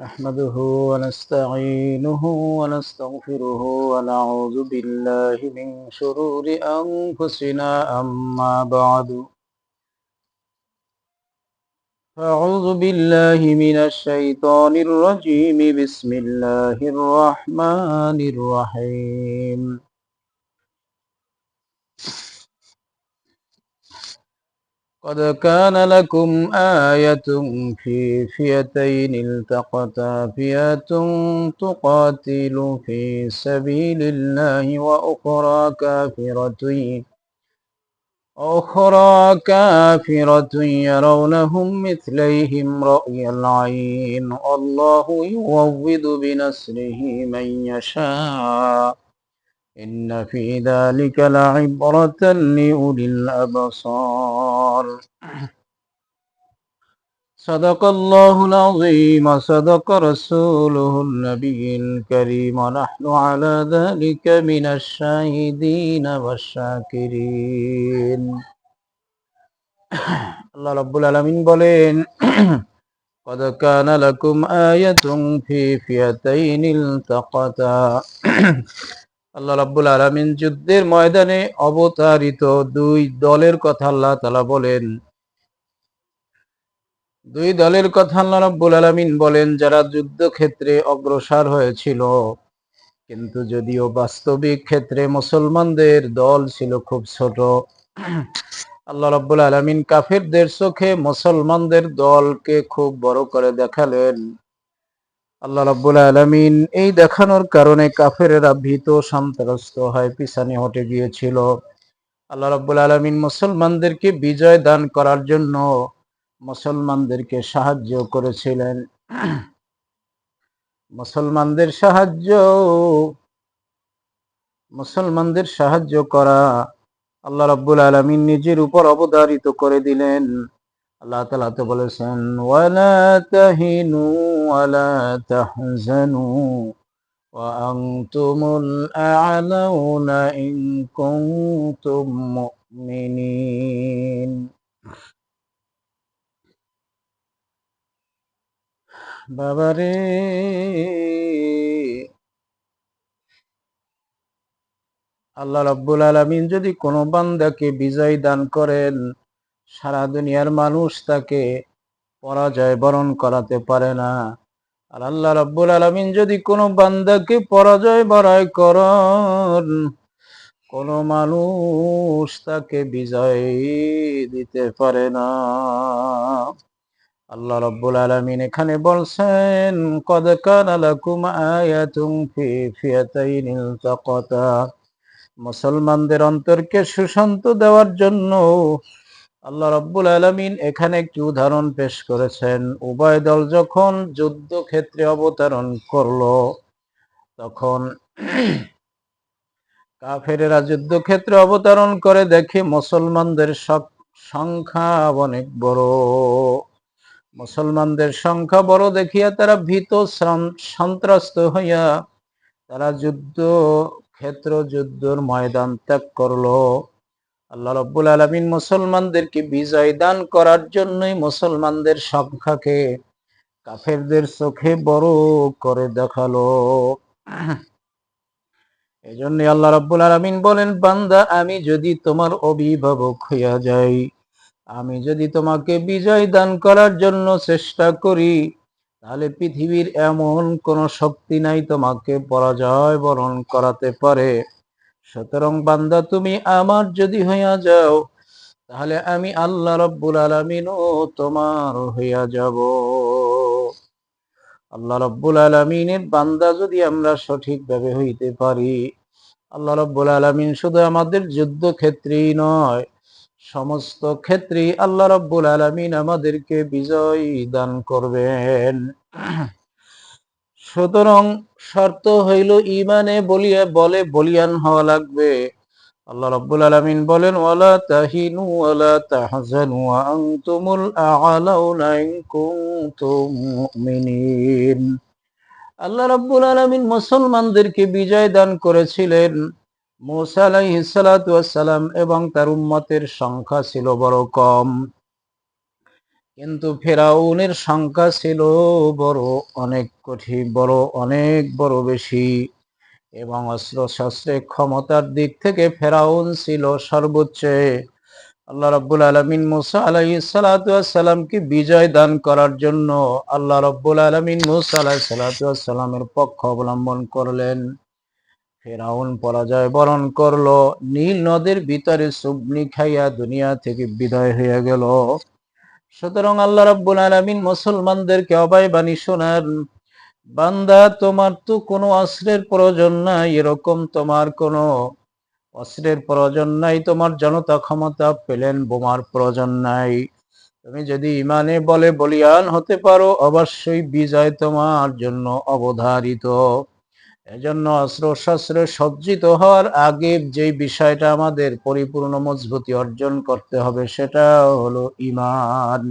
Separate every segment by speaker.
Speaker 1: نحمده ونستعينه ونستغفره ونعوذ بالله من شرور أنفسنا. أما بعد أعوذ بالله من الشيطان الرجيم. بسم الله الرحمن الرحيم. قد كان لكم آية في فئتين التقتا فئة تقاتل في سبيل الله وأخرى كافرة أخرى كافرة يرونهم مثليهم رأي العين الله يوض بنصره من يشاء إن في ذلك لعبرة لأولي الأبصار صدق الله العظيم صدق رسوله النبي الكريم ونحن على ذلك من الشاهدين والشاكرين الله رب العالمين بولين قد كان لكم آية في فئتين التقتا আল্লাহ রাব্বুল আলমিন যুদ্ধের ময়দানে অবতারিত দুই দলের কথা আল্লাহ তালা বলেন। দুই দলের কথা আল্লাহ রাব্বুল আলমিন বলেন, যারা যুদ্ধক্ষেত্রে অগ্রসর হয়েছিল। কিন্তু যদিও বাস্তবিক ক্ষেত্রে মুসলমানদের দল ছিল খুব ছোট, আল্লাহ রাব্বুল আলমিন কাফেরদের চোখে মুসলমানদের দলকে খুব বড় করে দেখালেন। আল্লাহ রাব্বুল আলমিন এই দেখানোর কারণে কাফেরেরা ভীত সন্ত্রস্ত হয়, পিছনে হটে গিয়েছিল। আল্লাহ রাব্বুল আলমিন মুসলমানদেরকে বিজয় দান করার জন্য মুসলমানদেরকে সাহায্য করেছিলেন। মুসলমানদের সাহায্য মুসলমানদের সাহায্য করা আল্লাহ রাব্বুল আলমিন নিজের উপর অবধারিত করে দিলেন। আল্লাহ তালা তো বলেছেন ওয়ালা তাহিনু ওয়ালা তাহজানু وأنتم الأعلون إن كنتم مؤمنين বাবারে আল্লাহ রব্বুল আলমিন যদি কোনো বান্দাকে বিজয় দান করেন সারা দুনিয়ার মানুষ তাকে পরাজয় বরণ করাতে পারে না। আর আল্লাহ রব্বুল আলমিন যদি কোনো বান্দাকে পরাজয় বরাই করেন, কোন মানুষ তাকে বিজয় দিতে পারে না। আল্লাহ রব্বুল আলমিন এখানে বলছেন, কদ কানা লাকুম আয়াতুম ফি ফিয়াতাইনিল তাকাতা মুসলমানদের অন্তরকে সুশান্ত দেওয়ার জন্য আল্লাহ রব্বুল আলমিন এখানে একটি উদাহরণ পেশ করেছেন। উভয় দল যখন যুদ্ধক্ষেত্রে অবতরণ করল, তখন কাফেরেরা যুদ্ধক্ষেত্রে অবতরণ করে দেখে মুসলমানদের সংখ্যা অনেক বড়। মুসলমানদের সংখ্যা বড় দেখিয়া তারা ভীত সন্ত্রস্ত হইয়া তারা যুদ্ধ ক্ষেত্র যুদ্ধর ময়দান ত্যাগ করল। আল্লাহ রব্বুল আলমিন মুসলমানদেরকে বিজয় দান করার জন্যই মুসলমানদের সংখ্যাকে কাফেরদের চোখে বড় করে দেখাল। এই জন্য আল্লাহ রব্বুল আলমিন বলেন, বান্দা, আমি যদি তোমার অভিভাবক হইয়া যাই, আমি যদি তোমাকে বিজয় দান করার জন্য চেষ্টা করি, তাহলে পৃথিবীর এমন কোন শক্তি নাই তোমাকে পরাজয় বরণ করাতে পারে। সুতরাং বান্দা, তুমি আমার যদি হইয়া যাও, তাহলে আমি আল্লাহ রব্বুল আলমিনও তোমার হইয়া যাব। আল্লাহ রব্বুল আলমিনের বান্দা যদি আমরা সঠিকভাবে হইতে পারি, আল্লাহ রব্বুল আলমিন শুধু আমাদের যুদ্ধ ক্ষেত্রেই নয়, সমস্ত ক্ষেত্রেই আল্লাহ রব্বুল আলমিন আমাদেরকে বিজয় দান করবেন। সুতরাং শর্ত হইল ইমানে বলিয়া, বলে বলিয়ান হওয়া লাগবে। আল্লাহ রাব্বুল আলামিন বলেন, ওয়ালা তাহিনু ওয়ালা তাহজানু ওয়া আনতুমুল ইন কুনতুম মুমিনিন। আল্লাহ রাব্বুল আলামিন মুসলমানদেরকে বিজয় দান করেছিলেন। মুসা আলাইহিস সালাতু সালাম এবং তার উম্মতের সংখ্যা ছিল বড় কম। কিন্তু ফেরাউনের সংখ্যা ছিল বড় অনেক কঠিন, বড় অনেক, বড় বেশি। এবং অস্ত্র শস্ত্রের ক্ষমতার দিক থেকে ফেরাউন ছিল সর্বোচ্চে। আল্লাহ রাব্বুল আলমিন মুসা আলাই সালাতামকে বিজয় দান করার জন্য আল্লাহ রব্বুল আলমিন মুসা আলাহ সালাতামের পক্ষ অবলম্বন করলেন। ফেরাউন পরাজয় বরণ করল, নীল নদের ভিতরে সুবনি খাইয়া দুনিয়া থেকে বিদায় হয়ে গেল। সুতরাং আল্লাহ রাব্বুল আলমিন মুসলমানদেরকে অবাই বাণী শোনান, বান্দা, তোমার তো কোনো অস্ত্রের প্রয়োজন নাই, এরকম তোমার কোনো অস্ত্রের প্রয়োজন নাই, তোমার জনতা ক্ষমতা পেলেন, বোমার প্রয়োজন নাই। তুমি যদি ইমানে বলে বলিয়ান হতে পারো, অবশ্যই বিজয় তোমার জন্য অবধারিত। এজন্য অস্ত্র শস্ত্রে সজ্জিত হওয়ার আগে যে বিষয়টা আমাদের পরিপূর্ণ মজবুতি অর্জন করতে হবে সেটা হলো ইমান।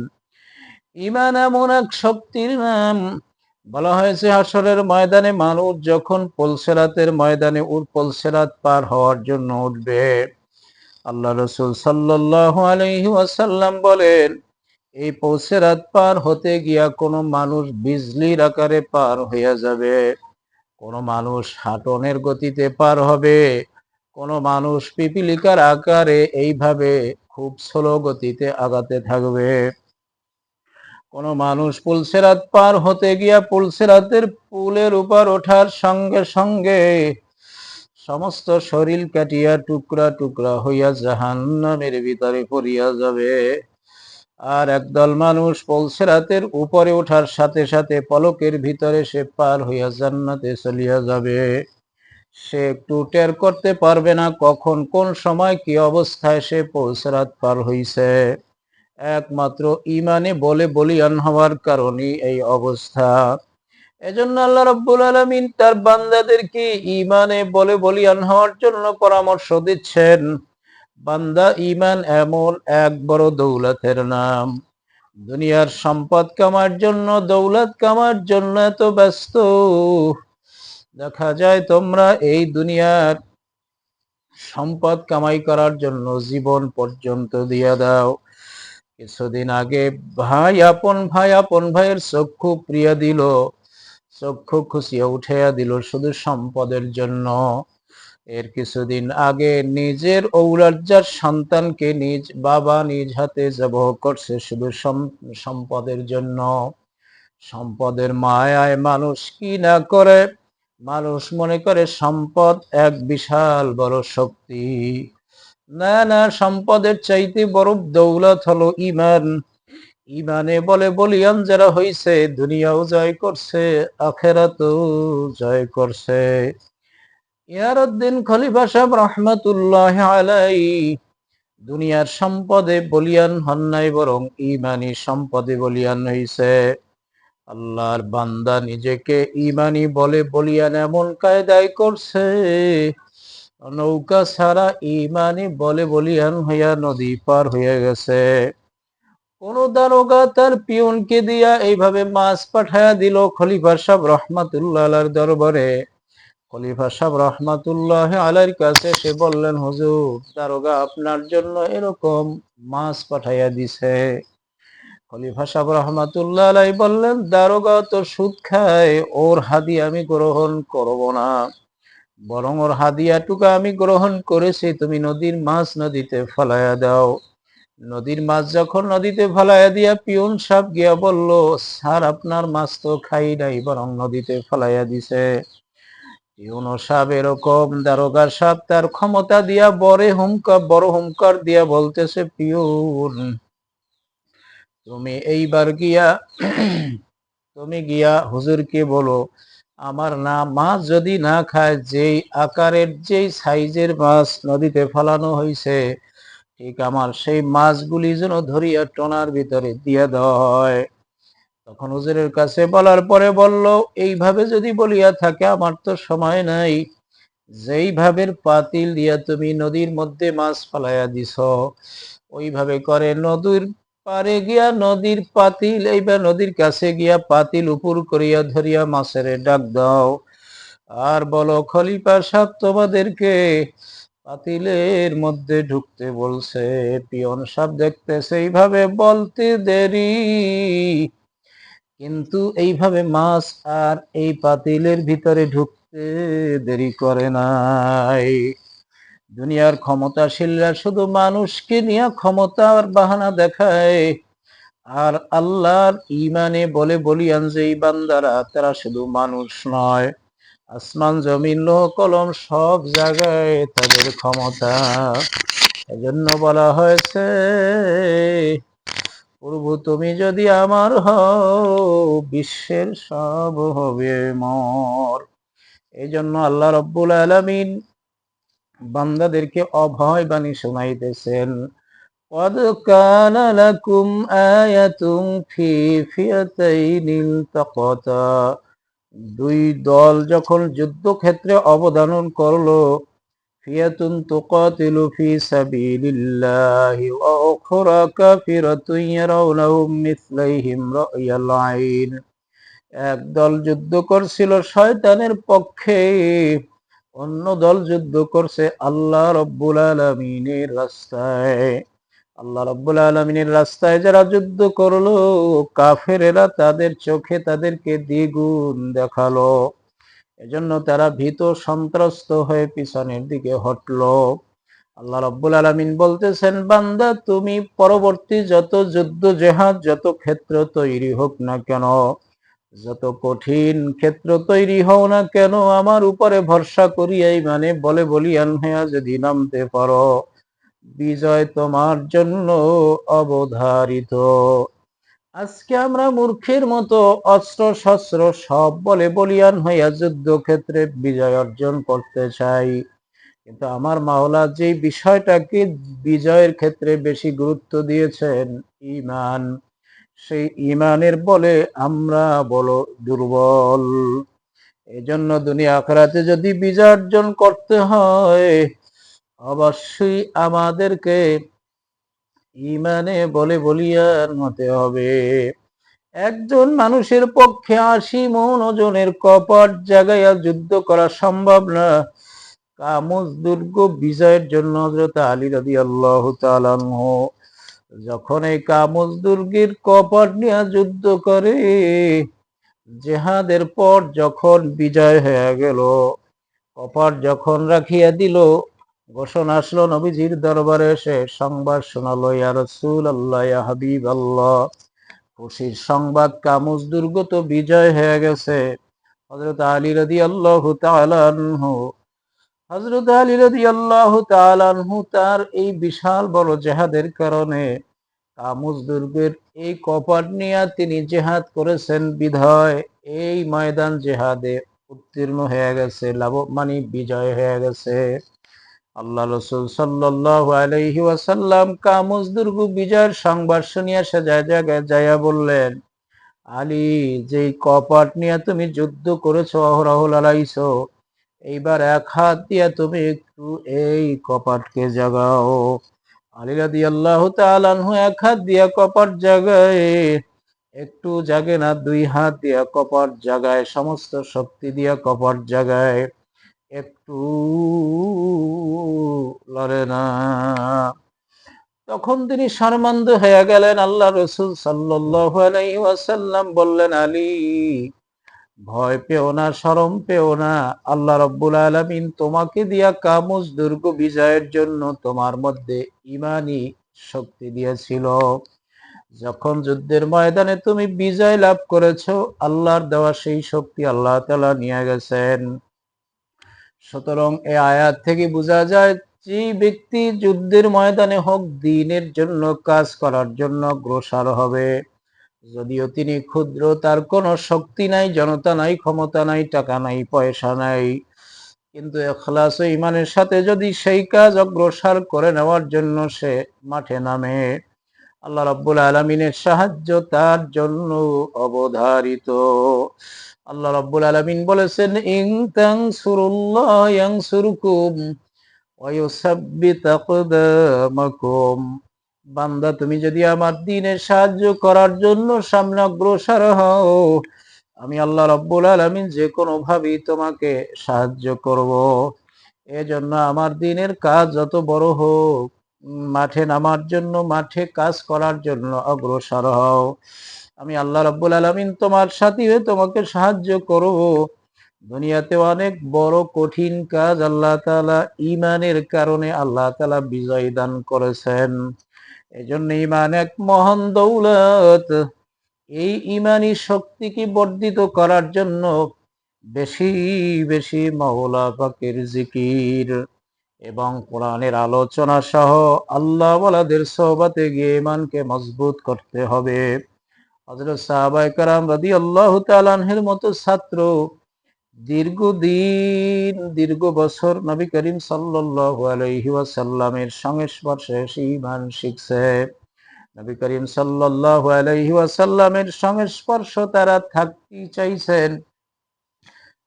Speaker 1: ইমান এমন এক শক্তির নাম। বলা হয়েছে হাসরের ময়দানে মানুষ যখন পলসেরাতের ময়দানে উর পলসেরাত পার হওয়ার জন্য উঠবে, আল্লাহ রসুল সাল্লাহ আলহি বলেন, এই পৌঁছেরাত পার হতে গিয়া কোনো মানুষ বিজলির আকারে পার হইয়া যাবে। কোনো মানুষ হাটনের গতিতে পার হবে, কোনো মানুষ পিপিলিকার আকারে এইভাবে খুব স্লো গতিতে আগাতে থাকবে। কোনো মানুষ পুলসেরাত পার হতে গিয়া পুলসেরাতের পুলের উপর ওঠার সঙ্গে সঙ্গে সমস্ত শরীর কাটিয়া টুকরা টুকরা হইয়া জাহান্নামের ভিতরে পড়িয়া যাবে। আর একদল মানুষ পলসেরাতের উপরে ওঠার সাথে সাথে পলকের ভিতরে সে পার হইয়া জান্নাতে চলিয়া যাবে। সে একটু টের করতে পারবে না কখন, কোন সময়, কি অবস্থায় সে পলসেরাত পার হইছে। একমাত্র ইমানে বলে বলিয়ান হওয়ার কারণে এই অবস্থা। এজন্য আল্লাহ রব্বুল আলমিন তার বান্দাদের কি ইমানে বলে বলিয়ান হওয়ার জন্য পরামর্শ দিচ্ছেন। বান্দা ইমান এমন এক বড় দৌলতের নাম। দুনিয়ার সম্পদ কামার জন্য, দৌলত কামার জন্য এত ব্যস্ত। দেখা যায় তোমরা এই দুনিয়ার সম্পদ কামাই করার জন্য জীবন পর্যন্ত দিয়ে দাও। কিছুদিন আগে ভাই আপন ভাই আপন ভাইয়ের চক্ষু প্রিয়া দিল। চক্ষু খুশিয়া উঠাইয়া দিল শুধু সম্পদের জন্য। এর কিছুদিন আগে নিজের ঔরাজ্যার সন্তানকে নিজ বাবা নিজ হাতে জবহ করছে শুধু সম্পদের জন্য। সম্পদের মায়ায় মানুষ কি না করে? মানুষ মনে করে সম্পদ এক বিশাল বড় শক্তি। না না, সম্পদের চাইতে বড় দৌলত হলো ইমান ইমানে বলে বলিয়ান যারা হইছে, দুনিয়াও জয় করছে, আখেরাতও জয় করছে। ইয়ারউদ্দিন খলিফা সাহেব রহমতুল্লাহ আলাই দুনিয়ার সম্পদে বলিয়ান হন নাই, বরং ইমানি সম্পদে বলিয়ান হইছে। আল্লাহর বান্দা নিজেকে ইমানি বলে বলিয়ান এমন কায়দায় করছে, নৌকা ছাড়া ইমানি বলে বলিয়ান হইয়া নদী পার হয়ে গেছে। কোন দারোগা তার পিয়নকে দিয়া এইভাবে মাছ পাঠায়া দিল খলিফা সাহেব রহমাতুল্লাহ দরবারে। খলিফা সাহেব রহমাতুল্লাহ আলার কাছে সে বললেন, হুজুর, দারোগা আপনার জন্য এরকম মাছ পাঠাইয়া দিছে। খলিফা সাহেব রহমাতুল্লাহ আলাই বললেন, দারোগা তো সুদ খায়, ওর হাদি আমি গ্রহণ করব না। বরং ওর হাদিয়াটুকু আমি গ্রহণ করেছি, তুমি নদীর মাছ নদীতে ফলাইয়া দাও। নদীর মাছ যখন নদীতে ফলাইয়া দিয়া পিউন সাপ গিয়া বলল, স্যার, আপনার মাছ তো খাই নাই, বরং নদীতে ফলাইয়া দিছে। পিউন সাপ এরকম দারোগা সাপ তার ক্ষমতা দিয়া বড় হুমকার বড় হুমকার দিয়া বলতেছে পিউন তুমি এইবার গিয়া, তুমি গিয়া হুজুরকে বলো, আমার না মাছ যদি না খায়, যেই আকারের, যেই সাইজের মাছ নদীতে ফলানো হয়েছে ঠিক আমার সেই মাছগুলি যেন ধরিয়া টনার ভিতরে দিয়ে দেওয়া হয় তখন হুজুরের কাছে বলার পরে বলল, এইভাবে যদি বলিয়া থাকে, আমার তো সময় নাই। যেইভাবে পাতিল দিয়া তুমি নদীর মধ্যে মাছ ফালাইয়া দিছ, ওইভাবে করে নদীর পারে গিয়া নদীর পাতিল, এইবার নদীর কাছে গিয়া পাতিল উপর করিয়া ধরিয়া মাছের ডাক দাও। আর বলো, খলিফা সাহেব তোমাদেরকে পাতিলের মধ্যে ঢুকতে বলছে। পিয়ন সাপ দেখতেছে, এইভাবে বলতে দেরি। কিন্তু এইভাবে মাছ আর এই পাতিলের ভিতরে ঢুকতে দেরি করে নাই। দুনিয়ার ক্ষমতাশীলরা শুধু মানুষকে নিয়ে ক্ষমতার বাহানা দেখায়। আর আল্লাহর ইমানে বলে বলিয়ান যে, এই বান্দারা, তারা শুধু মানুষ নয়। আসমান, জমিন লোহ কলম সব জায়গায় তাদের ক্ষমতা। এজন্য বলা হয়েছে প্রভু তুমি যদি আমার হও বিশ্বের সব হবে মর এই জন্য আল্লাহ রব্বুল আলমিন বান্দাদেরকে অভয় বাণী শোনাইতেছেন قد كان لكم آية في فئتين التقتا দুই দল যখন যুদ্ধক্ষেত্রে অবদান করলো ফিয়াতুন তুকাতিলু ফি সাবিলিল্লাহি ওয়া উখরা কাফিরাতুন ইয়ারাউনাহুম মিসলাইহিম রা'য়াল আইন। এক দল যুদ্ধ করছিল শয়তানের পক্ষে, অন্য দল যুদ্ধ করছে আল্লাহ রব্বুল আলামিনের রাস্তায়। আল্লাহ রব্বুল আলমিনের রাস্তায় যারা যুদ্ধ করল, কাফেরেরা তাদের চোখে তাদেরকে দ্বিগুণ দেখাল। এজন্য তারা ভীত সন্ত্রস্ত হয়ে পিছনের দিকে হটলো। আল্লাহ রব্বুল আলমিন বলতেছেন, বান্দা, তুমি পরবর্তী যত যুদ্ধ জেহাদ, যত ক্ষেত্র তৈরি হোক না কেন, যত কঠিন ক্ষেত্র তৈরি হও না কেন, আমার উপরে ভরসা করিয়াই মানে বলে বলিয়ান হইয়া যদি নামতে পারো, বিজয় তোমার জন্য অবধারিত। আজকে আমরা মূর্খের মতো অস্ত্র শস্ত্র সব বলে বলিয়ান হইয়া যুদ্ধক্ষেত্রে বিজয় অর্জন করতে চাই। কিন্তু আমার মাওলা যে বিষয়টাকে বিজয়ের ক্ষেত্রে বেশি গুরুত্ব দিয়েছেন ইমান সেই ইমানের বলে আমরা বলো দুর্বল। এজন্য দুনিয়া আখরাতে যদি বিজয় অর্জন করতে হয়, অবশ্যই আমাদেরকে ইমানে বলে বলিয়ার মতে হবে। একজন মানুষের পক্ষে আশি মন ওজনের কপট জাগাইয়া যুদ্ধ করা সম্ভব না। কামুজ দুর্গ বিজয়ের জন্য হজরত আলী রাদি আল্লাহ যখন এই কামুজ দুর্গের কপট নিয়ে যুদ্ধ করে, জেহাদের পর যখন বিজয় হয়ে গেল, কপট যখন রাখিয়া দিল ঘোষণা আসলো নবীজির দরবারে এসে, সংবাদ শোনালো, ইয়া রসুল আল্লাহ হাবিব আল্লাহ খুশির সংবাদ কামুজ দুর্গত বিজয় হয়ে গেছে। হজরত আলী রদি আল্লাহ তালানহু হজরত আলী রদি আল্লাহ তালানহু তার এই বিশাল বড় জেহাদের কারণে কামুজ দুর্গের এই কপাট নিয়ে তিনি জেহাদ করেছেন বিধয়। এই ময়দান জেহাদে উত্তীর্ণ হয়ে গেছে লাভ মানে বিজয় হয়ে গেছে। আল্লাহ রসুল সাল্লাহ আলহি ওয়াসাল্লাম কামুজ দুর্গ বিজয়ের সংবাদ শুনিয়া সে জায়গায় যাইয়া বললেন, আলী, যেই কপাট নিয়ে তুমি যুদ্ধ করেছ, অহরহ লালাইছ এইবার এক হাত দিয়া তুমি একটু এই কপাটকে জাগাও। আলী রাদি আল্লাহ তালানহু এক হাত দিয়া কপাট জাগায়, একটু জাগে না, দুই হাত দিয়া কপাট জাগায়, সমস্ত শক্তি দিয়া কপাট জাগায়। তখন তিনি শর্মান্দ হয়ে গেলেন। আল্লাহ রসুল সাল্লাম বললেন, আলী, ভয় পেও না সরম পেও না। আল্লাহ রব্বুল আলমিন তোমাকে দিয়া কামুজ দুর্গ বিজয়ের জন্য তোমার মধ্যে ইমানি শক্তি দিয়েছিল। যখন যুদ্ধের ময়দানে তুমি বিজয় লাভ করেছ, আল্লাহর দেওয়া সেই শক্তি আল্লাহ তালা নিয়ে গেছেন। সুতরাং এ আয়াত থেকে বোঝা যায় যে ব্যক্তি যুদ্ধের ময়দানে হোক, দিনের জন্য কাজ করার জন্য গ্রসার হবে। যদিও তিনি ক্ষুদ্র, তার কোনো শক্তি নাই, জনতা নাই, ক্ষমতা নাই, টাকা নাই, পয়সা নাই। কিন্তু এখলাস ও ইমানের সাথে যদি সেই কাজ অগ্রসর করে নেওয়ার জন্য সে মাঠে নামে, আল্লাহ রব্বুল আলমিনের সাহায্য তার জন্য অবধারিত। আল্লাহ রব্বুল আলমিন বলেছেন ইং তাং সুরুল্লাহ ইয়াং সুরকুম বান্দা, তুমি যদি আমার দিনের সাহায্য করার জন্য সামনে অগ্রসর হও, আমি আল্লাহ রব্বুল আলমিন যে কোনো ভাবেই তোমাকে সাহায্য করব। এজন্য আমার দিনের কাজ যত বড় হোক মাঠে নামার জন্য, মাঠে কাজ করার জন্য অগ্রসর হও। আমি আল্লাহ রাব্বুল আলামিন তোমার সাথী হয়ে তোমাকে সাহায্য করব। দুনিয়াতে অনেক বড় কঠিন কাজ আল্লাহ তালা ইমানের কারণে আল্লাহ তাআলা বিজয় দান করেছেন। এজন্য ইমান এক মহান দৌলত। এই ইমানি শক্তিকে বর্ধিত করার জন্য বেশি বেশি মাওলা পাকের জিকির। এবং কোরআনের আলোচনা সহ আল্লাহ ওয়ালাদের সোহবাতে গিয়ে ইমানকে মজবুত করতে হবে। হযরত সাহাবায়ে কেরাম রাদিয়াল্লাহু তাআলা আনহুর মতো ছাত্র, দীর্ঘদিন, দীর্ঘ বছর নবী করিম সাল্লাল্লাহু আলাইহি ওয়াসাল্লামের সংস্পর্শে ঈমান শিখছে। নবী করিম সাল্লাল্লাহু আলাইহি সংস্পর্শ তারা থাকতে চাইছেন।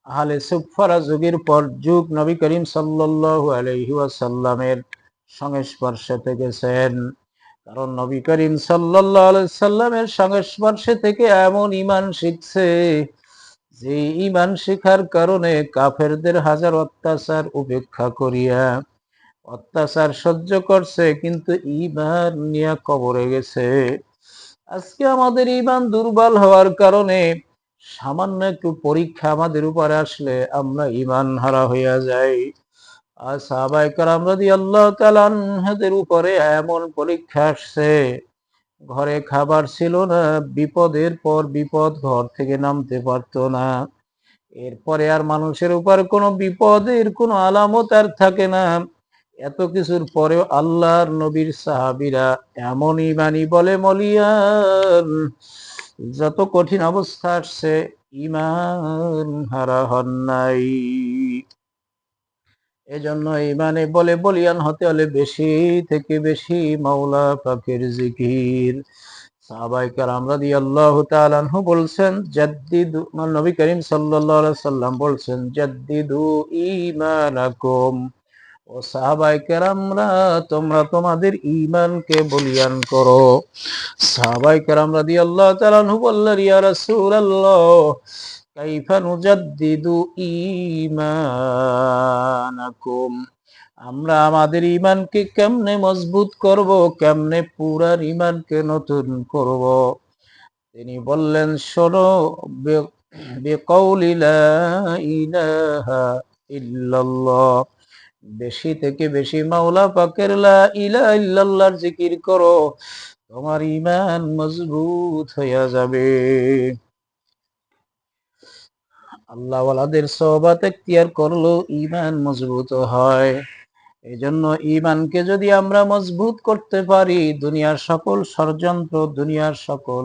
Speaker 1: আহলে সুফারা যুগের পর যুগ নবী করিম সাল্লাল্লাহু আলাইহি ওয়াসাল্লামের সংস্পর্শে থেকেছেন। কারণ নবী করিম আলাইহি সাল্লামের সংস্পর্শে থেকে এমন ঈমান শিখছে, যে ঈমান শিখার কারণে কাফেরদের হাজার অত্যাচার উপেক্ষা করিয়া অত্যাচার সহ্য করছে, কিন্তু ঈমান নিয়ে কবরে গেছে। আজকে আমাদের ঈমান দুর্বল হওয়ার কারণে সামান্য একটু পরীক্ষা আমাদের উপরে আসলে আমরা ইমান হারা হইয়া যাই। আর রাদিয়াল্লাহু তাআলা আনহুদের উপরে এমন পরীক্ষা আসছে, ঘরে খাবার ছিল না, বিপদের পর বিপদ ঘর থেকে নামতে পারতো না। এরপরে আর মানুষের উপর কোনো বিপদের, কোনো আলামত আর থাকে না। এত কিছুর পরেও আল্লাহর নবীর সাহাবিরা এমন ইমানি বলে মলিয়ান। যত কঠিন অবস্থা আসছে ইমান হারা হন নাই। এজন্য ইমানে বলে বলিয়ান হতে হলে বেশি থেকে বেশি মাওলা পাকের জিকির। সাহাবাই কারাম রাদিয়াল্লাহু তাআলা আনহু বলছেন, জাদ্দিদু নবী করিম আলাইহি সাল্লাম বলছেন, জাদ্দিদু ঈমানাকুম। ও সাহাবাই কেরামরা, তোমরা তোমাদের ঈমানকে বলিয়ান করো। সাহাবাই কেরাম রাদিয়াল্লাহু তাআলা আনহু বললেন, ইয়া রাসূলুল্লাহ, কাইফা নুজাদ্দিদু ঈমানাকুম? আমরা আমাদের ইমানকে কেমনে মজবুত করব, কেমনে পুরার ইমানকে নতুন করব? তিনি বললেন, শোনো, বে- বেকৌলি লা ইলাহা ইল্লাল্লাহ বেশি থেকে বেশি মাওলা পাকের লা জিকির করো। তোমার ইমান মজবুত হইয়া যাবে। আল্লাহওয়ালাদের সহবাত এখতিয়ার করলেও ইমান মজবুত হয়। এই জন্য ইমানকে যদি আমরা মজবুত করতে পারি, দুনিয়ার সকল ষড়যন্ত্র, দুনিয়ার সকল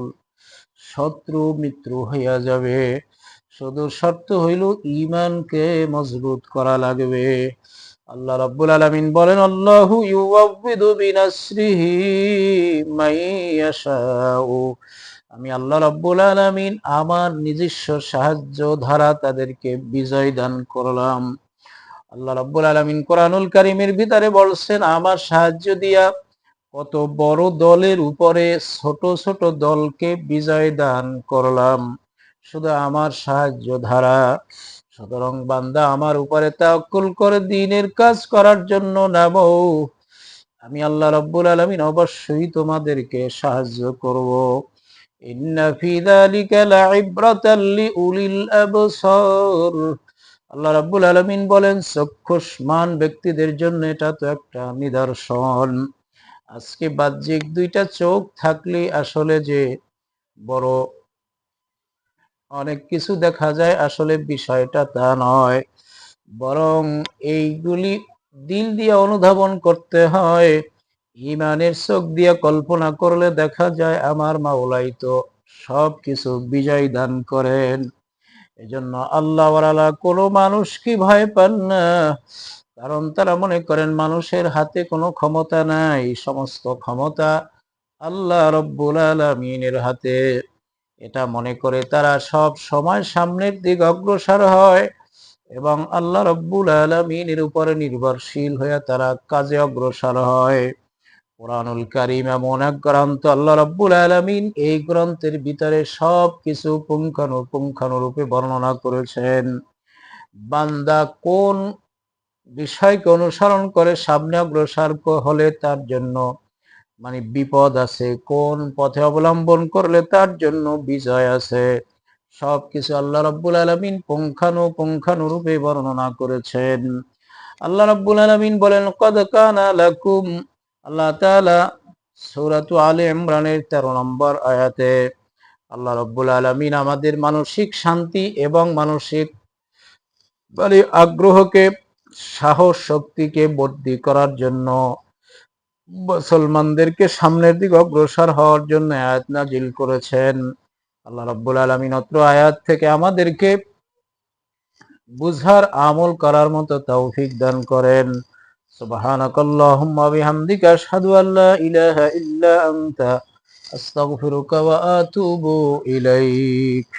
Speaker 1: শত্রু, মিত্র হইয়া যাবে। শুধু শর্ত হইল ইমানকে মজবুত করা লাগবে। আল্লাহ রাব্বুল আলামিন বলেন, আল্লাহু ইউওয়াবিদু বিনাসরিহি মাইয়াশাউ আমি আল্লাহ রাব্বুল আলামিন আমার নিজস্ব সাহায্য ধারা তাদেরকে বিজয় দান করলাম। আল্লাহ রাব্বুল আলামিন কোরআনুল কারীমের ভিতরে বলছেন, আমার সাহায্য দিয়া কত বড় দলের উপরে ছোট ছোট দলকে বিজয় দান করলাম। শুধু আমার সাহায্য ধারা সুতরাং বান্দা আমার উপরে তাওয়াক্কুল করে দিনের কাজ করার জন্য নামো। আমি আল্লাহ রাব্বুল আলামিন অবশ্যই তোমাদেরকে সাহায্য করব। আল্লাহ আলামিন বলেন ব্যক্তিদের জন্য এটা তো একটা নিদর্শন। আজকে বাহ্যিক দুইটা চোখ আসলে যে বড় অনেক কিছু দেখা যায়, আসলে বিষয়টা তা নয়। বরং এইগুলি দিল দিয়ে অনুধাবন করতে হয়, ইমানের চোখ দিয়ে কল্পনা করলে দেখা যায় আমার মাওলাই তো সব কিছু বিজয় দান করেন। এজন্য আল্লাহ কোনো মানুষ কি ভয় পান না, কারণ তারা মনে করেন মানুষের হাতে কোনো ক্ষমতা নাই, সমস্ত ক্ষমতা আল্লাহ রব্বুল আলমিনের হাতে। এটা মনে করে তারা সব সময় সামনের দিক অগ্রসর হয় এবং আল্লাহ রব্বুল আলমিনের উপরে নির্ভরশীল হয়ে তারা কাজে অগ্রসর হয়। কোরআনুল কারিম এমন এক গ্রন্থ, আল্লাহ রব্বুল আলমিন এই গ্রন্থের ভিতরে সব কিছু পুঙ্খানু পুঙ্খানুরূপে বর্ণনা করেছেন। বান্দা কোন বিষয়কে অনুসরণ করে সামনে অগ্রসর হলে তার জন্য মানে বিপদ আছে, কোন পথে অবলম্বন করলে তার জন্য বিজয় আছে? সবকিছু আল্লাহ রাব্বুল আলামিন পুঙ্খানু পুঙ্খানুরূপে বর্ণনা করেছেন। আল্লাহ রাব্বুল আলামিন বলেন, কদ কানা লাকুম আল্লাহ তাআলা সূরাতু আলে ইমরানের 13 নম্বর আয়াতে, আল্লাহ রাব্বুল আলামিন আমাদের মানসিক শান্তি এবং মানসিক মানে আগ্রহকে, সাহস শক্তিকে বর্ধি করার জন্য মুসলমানদেরকে সামনের দিকে অগ্রসর হওয়ার জন্য আয়াত নাজিল করেছেন। আল্লাহ রাব্বুল আলামিন অত্র আয়াত থেকে আমাদেরকে বুঝার আমল করার মতো তৌফিক দান করেন। সুবহানাকাল্লাহুম্মা বিহামদিকা আশহাদু আল্লা ইলাহা ইল্লা আনতা, আস্তাগফিরুকা ওয়া আতুবু ইলাইক।